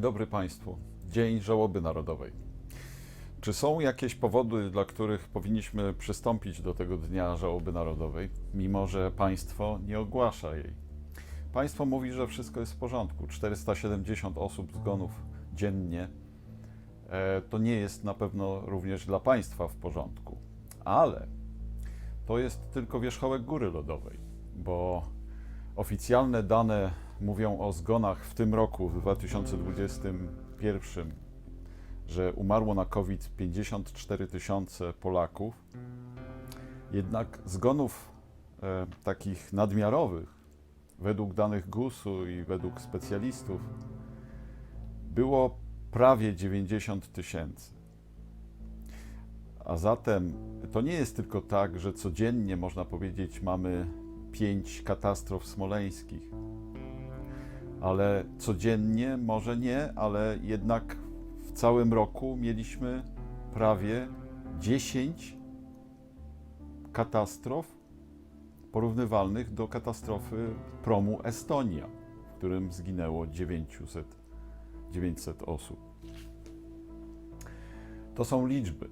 Dzień dobry Państwu. Dzień Żałoby Narodowej. Czy są jakieś powody, dla których powinniśmy przystąpić do tego Dnia Żałoby Narodowej, mimo że państwo nie ogłasza jej? Państwo mówi, że wszystko jest w porządku. 470 osób zgonów dziennie e, to nie jest na pewno również dla państwa w porządku. Ale to jest tylko wierzchołek góry lodowej, bo oficjalne dane mówią o zgonach w tym roku, w 2021, że umarło na COVID 54 tysiące Polaków. Jednak zgonów e, takich nadmiarowych, według danych GUS-u i według specjalistów, było prawie 90 tysięcy. A zatem to nie jest tylko tak, że codziennie można powiedzieć mamy pięć katastrof smoleńskich, ale codziennie może nie, ale jednak w całym roku mieliśmy prawie 10 katastrof porównywalnych do katastrofy promu Estonia, w którym zginęło 900, 900 osób. To są liczby.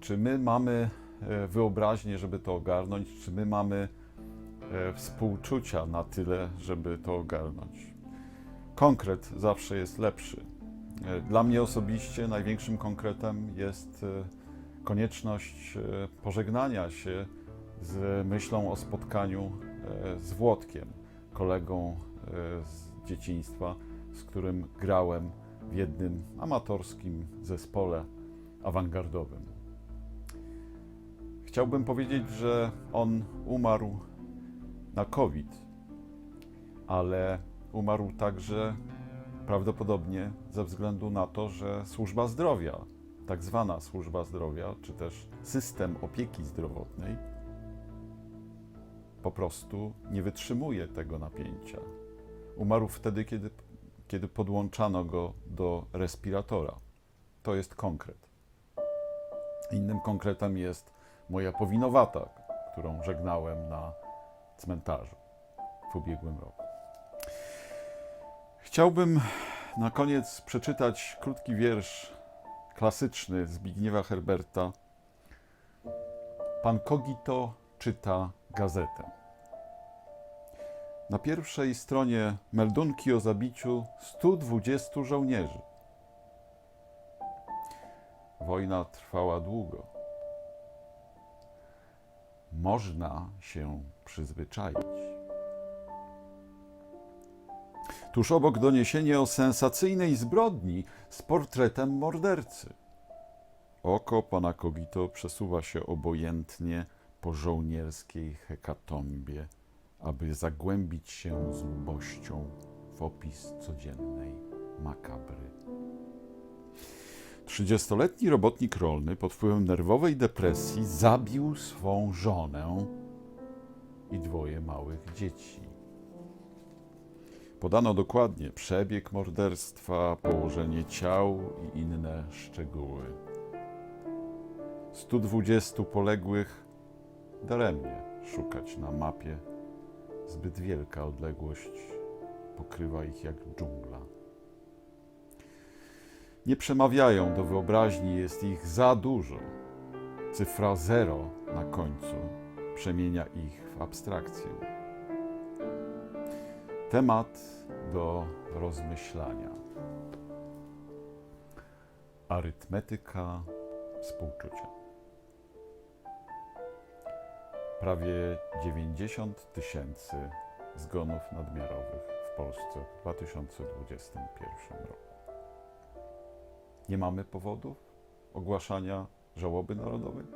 Czy my mamy e, wyobraźnię, żeby to ogarnąć? Czy my mamy e, współczucia na tyle, żeby to ogarnąć? Konkret zawsze jest lepszy. E, Dla mnie osobiście największym konkretem jest e, konieczność e, pożegnania się z myślą o spotkaniu z Włodkiem, kolegą z dzieciństwa, z którym grałem w jednym amatorskim zespole awangardowym. Chciałbym powiedzieć, że on umarł na COVID, ale umarł także prawdopodobnie ze względu na to, że służba zdrowia, tak zwana służba zdrowia, czy też system opieki zdrowotnej, po prostu nie wytrzymuje tego napięcia. Umarł wtedy, kiedy, kiedy podłączano go do respiratora. To jest konkret. Innym konkretem jest moja powinowata, którą żegnałem na cmentarzu w ubiegłym roku. Chciałbym na koniec przeczytać krótki wiersz klasyczny Zbigniewa Herberta. Pan Kogito czyta gazetę. Na pierwszej stronie meldunki o zabiciu 120 żołnierzy. Wojna trwała długo. Można się przyzwyczaić. Tuż obok doniesienie o sensacyjnej zbrodni z portretem mordercy. Oko pana Kogito przesuwa się obojętnie po żołnierskiej hekatombie, aby zagłębić się z lubością w opis codziennej makabry. Trzydziestoletni robotnik rolny pod wpływem nerwowej depresji zabił swą żonę i dwoje małych dzieci. Podano dokładnie przebieg morderstwa, położenie ciał i inne szczegóły. 120 poległych daremnie szukać na mapie. Zbyt wielka odległość pokrywa ich jak dżungla. Nie przemawiają do wyobraźni, jest ich za dużo. Cyfra zero na końcu przemienia ich w abstrakcję. Temat do rozmyślania. Arytmetyka współczucia. Prawie 90 tysięcy zgonów nadmiarowych w Polsce w 2021 roku. Nie mamy powodów ogłaszania żałoby narodowej?